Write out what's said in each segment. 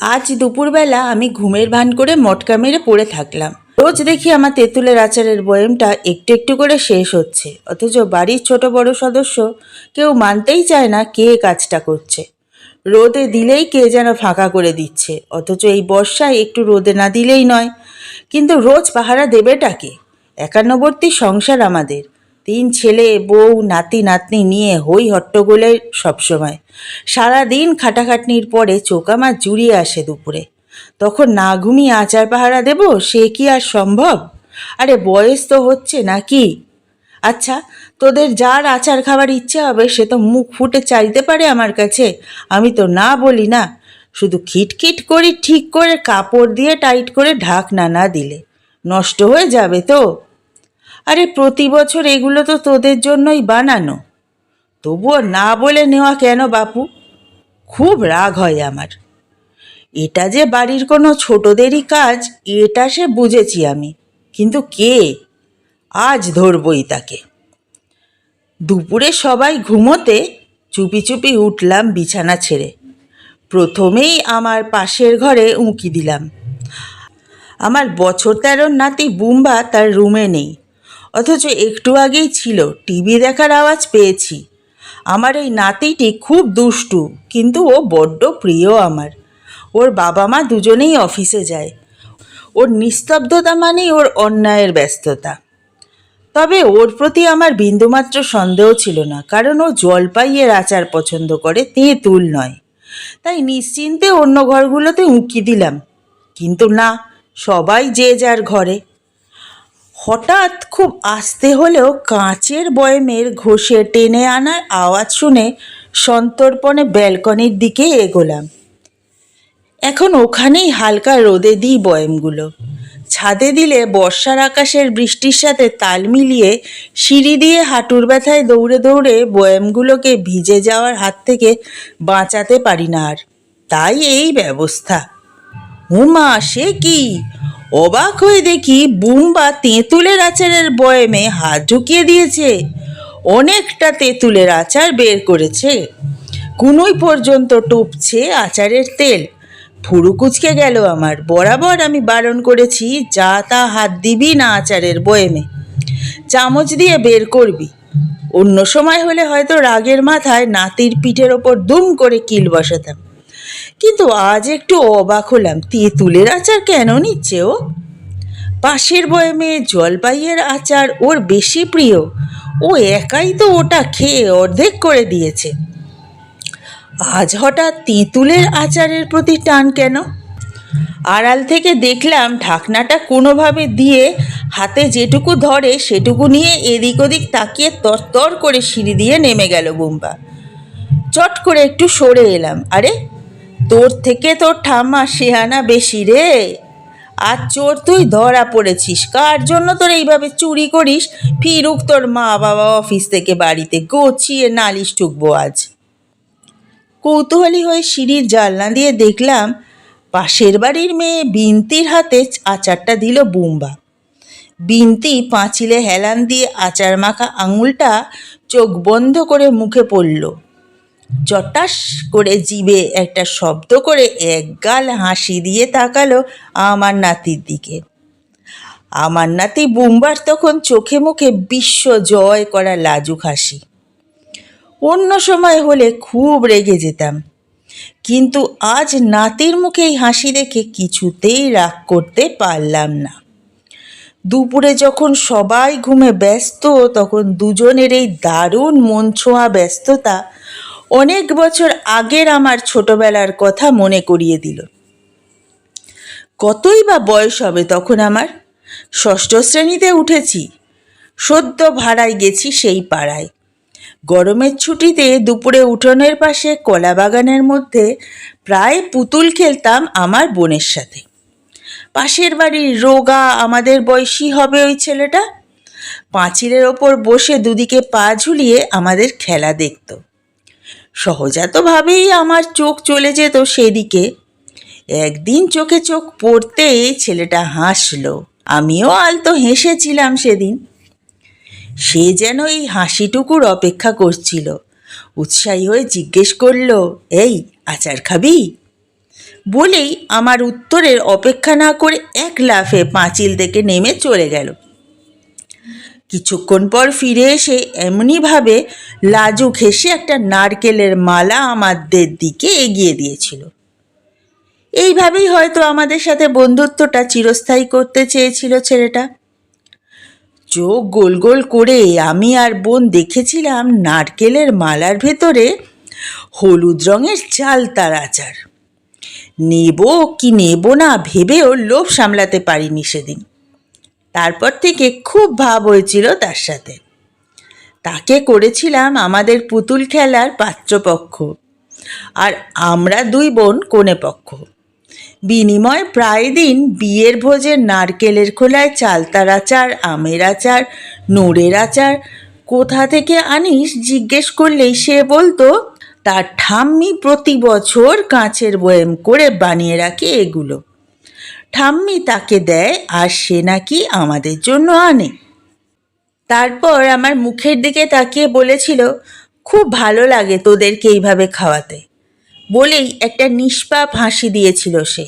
আজ দুপুরবেলা আমি ঘুমের ভান করে মটকা মেরে পড়ে থাকলাম। রোজ দেখি আমার তেঁতুলের আচারের বয়েমটা একটু একটু করে শেষ হচ্ছে। অথচ বাড়ির ছোট বড় সদস্য কেউ মানতেই চায় না কে কাজটা করছে। রোদে দিলেই কে যেন ফাঁকা করে দিচ্ছে। অথচ এই বর্ষায় একটু রোদে না দিলেই নয়। কিন্তু রোজ পাহারা দেবেটাকে একান্নবর্তী সংসার আমাদের। তিন ছেলে, বউ, নাতি, নাতনি নিয়ে হই হট্টগোলে সবসময়। সারাদিন খাটাখাটনির পরে চোখ আমার জুড়িয়ে আসে দুপুরে। তখন না ঘুমিয়ে আচার পাহারা দেব, সে কি আর সম্ভব? আরে বয়স তো হচ্ছে নাকি? আচ্ছা তোদের যার আচার খাবার ইচ্ছে হবে, সে তো মুখ ফুটে চাইতে পারে আমার কাছে। আমি তো না বলি না। শুধু খিটখিট করি, ঠিক করে কাপড় দিয়ে টাইট করে ঢাকনা না দিলে। নষ্ট হয়ে যাবে তো? আরে প্রতি বছর এগুলো তো তোদের জন্যই বানানো। তবুও না বলে নেওয়া কেন বাপু? খুব রাগ হয় আমার। এটা যে বাড়ির কোনো ছোটদেরই কাজ, এটা সে বুঝেছি আমি। কিন্তু কে? আজ ধরবই তাকে। দুপুরে সবাই ঘুমোতে চুপি চুপি উঠলাম বিছানা ছেড়ে। প্রথমেই আমার পাশের ঘরে উঁকি দিলাম। আমার বছর তেরোর নাতি বুম্বা তার রুমে নেই। অথচ একটু আগেই ছিল, টিভি দেখার আওয়াজ পেয়েছি। আমার এই নাতিটি খুব দুষ্টু, কিন্তু ও বড্ড প্রিয় আমার। ওর বাবা মা দুজনেই অফিসে যায়। ওর নিস্তব্ধতা মানেই ওর অন্যায়ের ব্যস্ততা। তবে ওর প্রতি আমার বিন্দুমাত্র সন্দেহ ছিল না, কারণ ও জলপাইয়ের আচার পছন্দ করে, তেঁতুল নয়। তাই নিশ্চিন্তে অন্য ঘরগুলোতে উঁকি দিলাম। কিন্তু না, সবাই যে যার ঘরে। হঠাৎ খুব আস্তে হলেও কাঁচের বয়মের ঘষে টেনে আনার আওয়াজ শুনে সন্তর্পণে ব্যালকনির দিকে এগোলাম। এখন ওখানেই হালকা রোদে দিই বয়মগুলো। ছাদে দিলে বর্ষার আকাশের বৃষ্টির সাথে তাল মিলিয়ে সিঁড়ি দিয়ে হাঁটুর ব্যথায় দৌড়ে দৌড়ে বয়ামগুলোকে ভিজে যাওয়ার হাত থেকে বাঁচাতে পারি না আর। তাই এই ব্যবস্থা। হুমা সে কি? অবাক হয়ে দেখি বুম্বা তেঁতুলের আচারের বয়েমে হাত ঢুকিয়ে দিয়েছে। অনেকটা তেঁতুলের আচার বের করেছে। কুনুই পর্যন্ত টুপছে আচারের তেল। ফুরু কুচকে গেল আমার। বরাবর আমি বারণ করেছি, যা তা হাত দিবি না আচারের বয়েমে। চামচ দিয়ে বের করবি। অন্য সময় হলে হয়তো রাগের মাথায় নাতির পিঠের ওপর দুম করে কিল বসাতাম। কিন্তু আজ একটু অবাক হলাম। তেঁতুলের আচার কেন নিচ্ছে ও? পাশের বয়মে জলপাইয়ের আচার ওর বেশি প্রিয়। ও একাই তো ওটা খেয়ে অর্ধেক করে দিয়েছে। আজ হঠাৎ তেঁতুলের আচারের প্রতি টান কেন? আড়াল থেকে দেখলাম ঢাকনাটা কোনোভাবে দিয়ে হাতে যেটুকু ধরে সেটুকু নিয়ে এদিক ওদিক তাকিয়ে তরতর করে সিঁড়ি দিয়ে নেমে গেল বুম্বা। চট করে একটু সরে এলাম। আরে তোর থেকে তোর ঠাম্মা শেহানা বেশি রে। আর চোর তুই ধরা পড়েছিস। কার জন্য তোর এইভাবে চুরি করিস? ফিরুক তোর মা বাবা অফিস থেকে বাড়িতে গছিয়ে নালিশ ঠুকবো আজ। কৌতূহলী হয়ে সিঁড়ির জানলা দিয়ে দেখলাম পাশের বাড়ির মেয়ে বিনতির হাতে আচারটা দিল বুম্বা। বিনতি পাঁচিলে হেলান দিয়ে আচার মাখা আঙুলটা চোখ বন্ধ করে মুখে পড়ল। চটাস করে জিবে একটা শব্দ করে এক গাল হাসি দিয়ে তাকালো আমার নাতির দিকে। আমার নাতি বুম্বার তখন চোখে মুখে বিশ্ব জয় করা লাজুক হাসি। অন্য সময় হলে খুব রেগে যেতাম। কিন্তু আজ নাতির মুখে এই হাসি দেখে কিছুতেই রাগ করতে পারলাম না। দুপুরে যখন সবাই ঘুমে ব্যস্ত, তখন দুজনের এই দারুণ মন ছোঁয়া ব্যস্ততা অনেক বছর আগের আমার ছোটবেলার কথা মনে করিয়ে দিল। কতই বা বয়স হবে তখন আমার? ষষ্ঠ শ্রেণীতে উঠেছি, সদ্য ভাড়ায় গেছি সেই পাড়ায়। গরমের ছুটিতে দুপুরে উঠোনের পাশে কলা বাগানের মধ্যে প্রায় পুতুল খেলতাম আমার বোনের সাথে। পাশের বাড়ির রোগা আমাদের বয়সী হবে ওই ছেলেটা। পাঁচিলের ওপর বসে দুদিকে পা ঝুলিয়ে আমাদের খেলা দেখত। সহজাতভাবেই আমার চোখ চলে যেত সেদিকে। একদিন চোখে চোখ পড়তেই ছেলেটা হাসলো। আমিও আলতো হেসেছিলাম সেদিন। সে যেন এই হাসিটুকুর অপেক্ষা করছিল। উৎসাহী হয়ে জিজ্ঞেস করল, এই, আচার খাবি? বলেই আমার উত্তরের অপেক্ষা না করে এক লাফে পাঁচিল থেকে নেমে চলে গেল। কিছুক্ষণ পর ফিরে এসে এমনিভাবে লাজুক হেসে একটা নারকেলের মালা আমাদের দিকে এগিয়ে দিয়েছিল। এইভাবেই হয়তো আমাদের সাথে বন্ধুত্বটা চিরস্থায়ী করতে চেয়েছিল ছেলেটা। চোখ গোল গোল করে আমি আর বোন দেখেছিলাম নারকেলের মালার ভেতরে হলুদ রঙের চাল তার আচার। নেব কি নেব না ভেবেও লোভ সামলাতে পারিনি সেদিন। তারপর থেকে খুব ভাব হয়েছিল তার সাথে। তাকে করেছিলাম আমাদের পুতুল খেলার পাত্রপক্ষ। আর আমরা দুই বোন কোণে পক্ষ। বিনিময় প্রায় দিন বিয়ের ভোজের নারকেলের খোলায় চালতার আচার, আমের আচার নোড়ের আচার। কোথা থেকে আনিস জিজ্ঞেস করলেই সে বলতো, তার ঠাম্মি প্রতি বছর কাঁচের বয়েম করে বানিয়ে রাখে এগুলো। ঠাম্মি তাকে দেয় আর সে নাকি আমাদের জন্য আনে। তারপর আমার মুখের দিকে তাকিয়ে বলেছিল, খুব ভালো লাগে তোদেরকে এইভাবে খাওয়াতে। বলেই একটা নিষ্পাপ হাসি দিয়েছিল সে।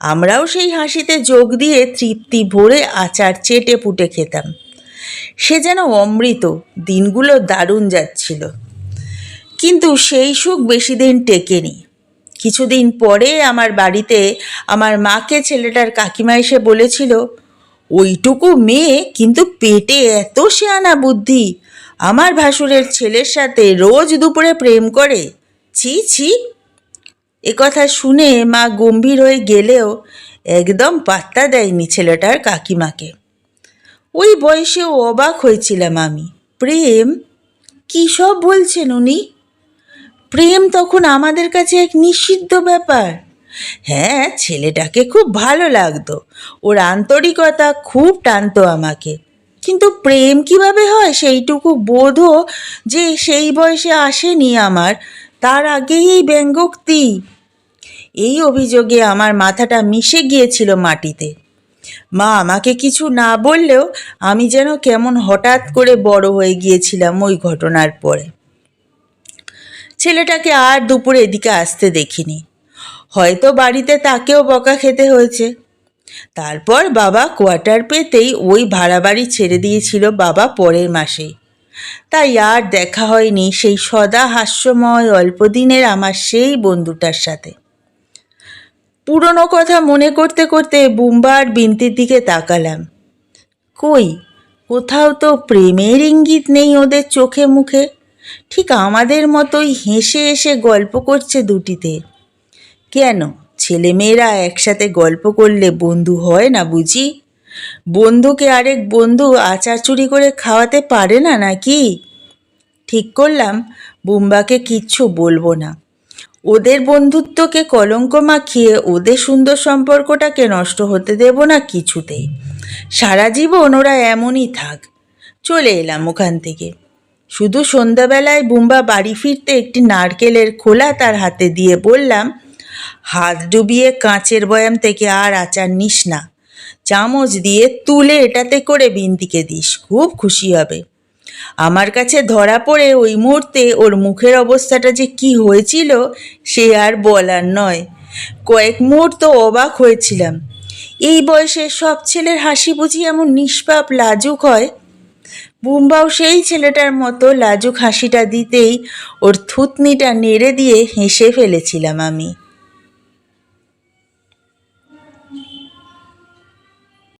আমরাও সেই হাসিতে যোগ দিয়ে তৃপ্তি ভরে আচার চেটে পুটে খেতাম। সে যেন অমৃত, দিনগুলো দারুণ যাচ্ছিল। কিন্তু সেই সুখ বেশি দিন টেকেনি। কিছুদিন পরে আমার বাড়িতে আমার মাকে ছেলেটার কাকিমা এসে বলেছিল, ওইটুকু মেয়ে কিন্তু পেটে এত শেয়ানা বুদ্ধি। আমার ভাসুরের ছেলের সাথে রোজ দুপুরে প্রেম করে। ছি ছি। কথা শুনে মা গম্ভীর হয়ে গেলেও একদম পাত্তা দেয়নি ছেলেটার কাকিমাকে। ওই বয়সেও অবাক হয়েছিলাম আমি। প্রেম? কী সব বলছেন উনি? প্রেম তখন আমাদের কাছে এক নিষিদ্ধ ব্যাপার। হ্যাঁ ছেলেটাকে খুব ভালো লাগতো। ওর আন্তরিকতা খুব টানতো আমাকে। কিন্তু প্রেম কীভাবে হয় সেইটুকু বোধও যে সেই বয়সে আসেনি আমার, তার আগেই এই ব্যঙ্গোক্তি। এই অভিযোগে আমার মাথাটা মিশে গিয়েছিল মাটিতে। মা আমাকে কিছু না বললেও আমি যেন কেমন হঠাৎ করে বড় হয়ে গিয়েছিলাম ওই ঘটনার পরে। ছেলেটাকে আর দুপুরে এদিকে আসতে দেখিনি। হয়তো বাড়িতে তাকেও বকা খেতে হয়েছে। তারপর বাবা কোয়ার্টার পেতেই ওই ভাড়া বাড়ি ছেড়ে দিয়েছিল বাবা পরের মাসেই তাই আর দেখা হয়নি সেই সদা হাস্যময় অল্প দিনের আমার সেই বন্ধুটার সাথে। পুরনো কথা মনে করতে করতে বুম্বার বিনতির দিকে তাকালাম। কই, কোথাও তো প্রেমের ইঙ্গিত নেই ওদের চোখে মুখে। ঠিক আমাদের মতোই হেসে এসে গল্প করছে দুটিতে। কেন? ছেলেমেয়েরা একসাথে গল্প করলে বন্ধু হয় না বুঝি? বন্ধুকে আরেক বন্ধু আচার চুরি করে খাওয়াতে পারে না নাকি? ঠিক করলাম, বুম্বাকে কিচ্ছু বলব না। ওদের বন্ধুত্বকে কলঙ্ক মাখিয়ে ওদের সুন্দর সম্পর্কটাকে নষ্ট হতে দেব না কিছুতেই। সারা জীবন ওরা এমনই থাক। চলে এলাম ওখান থেকে। শুধু সন্ধ্যাবেলায় বুম্বা বাড়ি ফিরতে একটি নারকেলের খোলা তার হাতে দিয়ে বললাম, হাত ডুবিয়ে কাঁচের বয়াম থেকে আর আচার নিস না। চামচ দিয়ে তুলে এটাতে করে বিন্দিকে দিস, খুব খুশি হবে। আমার কাছে ধরা পড়ে ওই মুহূর্তে ওর মুখের অবস্থাটা যে কি হয়েছিল, সে আর বলার নয়। কয়েক মুহূর্ত অবাক হয়েছিলাম। এই বয়সে সব ছেলের হাসি বুঝি এমন নিষ্পাপ, লাজুক হয় বুম্বাও সেই ছেলেটার মতো লাজুক হাসিটা দিতেই ওর থুতনিটা নেড়ে দিয়ে হেসে ফেলেছিলাম আমি।